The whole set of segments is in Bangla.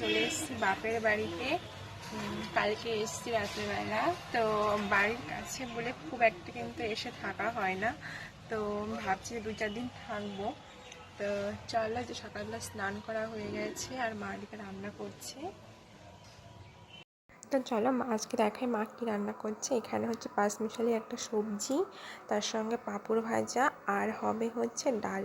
চলে এসেছি বাপের বাড়িতে। কালকে এসেছি রাত্রেবেলা। তো বাড়ির কাছে বলে খুব একটা কিন্তু এসে থাকা হয় না। তো ভাবছি দু চার দিন থাকব। তো চলো যে সকালবেলা স্নান করা হয়ে গেছে আর মা এদিকে রান্না করছে। তো চলো মা আজকে দেখাই মা কী রান্না করছে। এখানে হচ্ছে পাঁচমিশালি একটা সবজি, তার সঙ্গে পাঁপড় ভাজা, আর হবে হচ্ছে ডাল।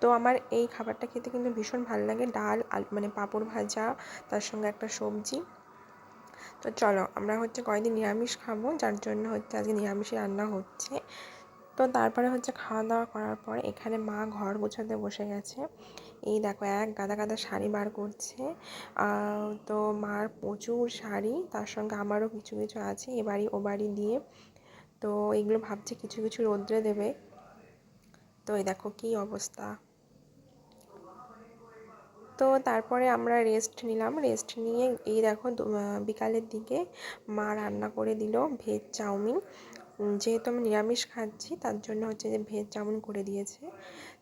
তো আমার এই খাবারটা খেতে কিন্তু ভীষণ ভালো লাগে। ডাল, আলু মানে পাঁপড় ভাজা, তার সঙ্গে একটা সবজি। তো চলো, আমরা হচ্ছে কয়েকদিন নিরামিষ খাব, যার জন্য হচ্ছে আজকে নিরামিষই রান্না হচ্ছে। তো তারপরে হচ্ছে খাওয়া দাওয়া করার পর এখানে মা ঘর গোছাতে বসে গেছে। এই দেখো, এক গাদা গাদা শাড়ি বার করছে। তো মার প্রচুর শাড়ি, তার সঙ্গে আমারও কিছু কিছু আছে, এ বাড়ি ও বাড়ি দিয়ে। তো এগুলো ভাবছে কিছু কিছু রোদ্রে দেবে। তো এই দেখো কী অবস্থা। তো তারপরে আমরা রেস্ট নিলাম। রেস্ট নিয়ে এই দেখো বিকালের দিকে মা রান্না করে দিল ভেজ চাউমিন। যেহেতু আমি নিরামিষ খাচ্ছি, তার জন্য হচ্ছে যে ভেজ চাউমিন করে দিয়েছে।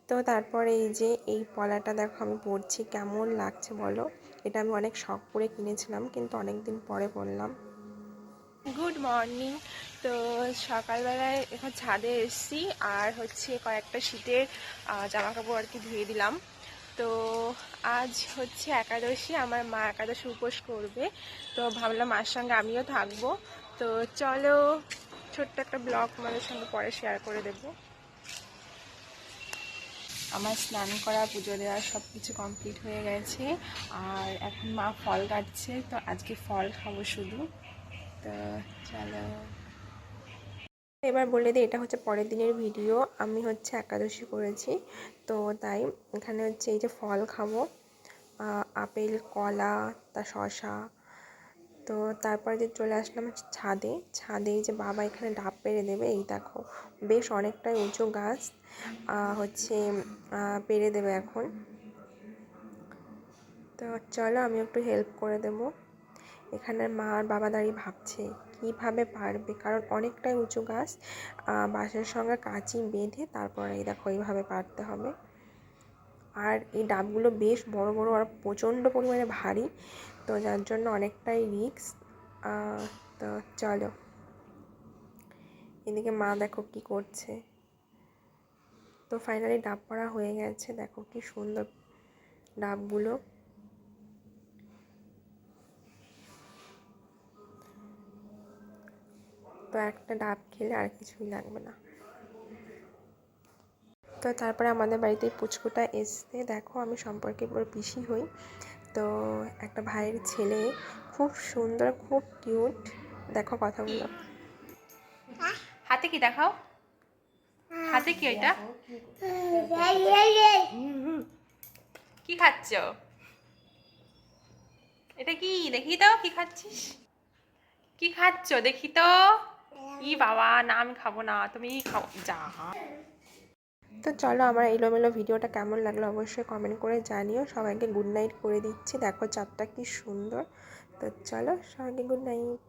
তো তারপরে এই যে এই পলাটা দেখো আমি পরছি, কেমন লাগছে বলো? এটা আমি অনেক শখ করে কিনেছিলাম, কিন্তু অনেক দিন পরে পরলাম। গুড মর্নিং তো সকালবেলায় এখন ছাদে এসেছি আর হচ্ছে কয়েকটা শীতের জামা কাপড় আর কি ধুয়ে দিলাম। তো আজ হচ্ছে একাদশী, আমার মা একাদশী উপোস করবে। তো ভাবলাম মার সঙ্গে আমিও থাকব। তো চলো ছোট্ট একটা ব্লগ তোমাদের সঙ্গে পরে শেয়ার করে দেবো। আমার স্নান করা, পুজো দেওয়া সব কিছু কমপ্লিট হয়ে গেছে। আর এখন মা ফল কাটছে, তো আজকে ফল খাব শুধু। তো চলো। এবার বলে দিই, এটা হচ্ছে পরের দিনের ভিডিও। আমি হচ্ছে একাদশী করেছি, তো তাই এখানে হচ্ছে এই যে ফল খাব আপেল, কলা, তা শশা তো তারপরে যে চলে আসলাম ছাদে। ছাদে এই যে বাবা এখানে ডাব পেরে দেবে, এই দেখো বেশ অনেকটাই উঁচু গাছ হচ্ছে পেরে দেবে এখন। তো চলো আমি একটু হেল্প করে দেবো। এখানে মা আর বাবা দাঁড়িয়ে ভাবছে। কীভাবে পারবে কারণ অনেকটাই উঁচু গাছ বাঁশের সঙ্গে কাঁচি বেঁধে তারপরে এই দেখো এইভাবে পারতে হবে। আর এই ডাবগুলো বেশ বড় বড় আর প্রচণ্ড পরিমাণে ভারী, তো যার জন্য অনেকটাই রিস্ক তো চলো। এদিকে মা দেখো কি করছে। তো ফাইনালি ডাব পড়া হয়ে গেছে, দেখো কি সুন্দর ডাবগুলো। তো একটা ডাব খেলে আর কিছুই লাগবে না। তো তারপরে আমাদের বাড়িতে পুচকুটা এসছে। দেখো আমি সম্পর্কে পুরো পিসি হই। তো একটা ভাইয়ের ছেলে খুব সুন্দর, খুব কিউট। দেখো কথাগুলো। হাতে কি দেখাও? হাতে কি ওইটা? কি খাচ্ছ? এটা কি? দেখি তো, কি খাচ্ছিস? কি খাচ্ছ? দেখি তো। ই বাবা না আমি খাব না তুমি খাও, যা। তো চলো আমার এলোমেলো ভিডিওটা কেমন লাগল অবশ্যই কমেন্ট করে জানিও। সবাইকে গুড নাইট করে দিচ্ছি। দেখো চাঁদটা কি সুন্দর। তো চলো সবাইকে গুড নাইট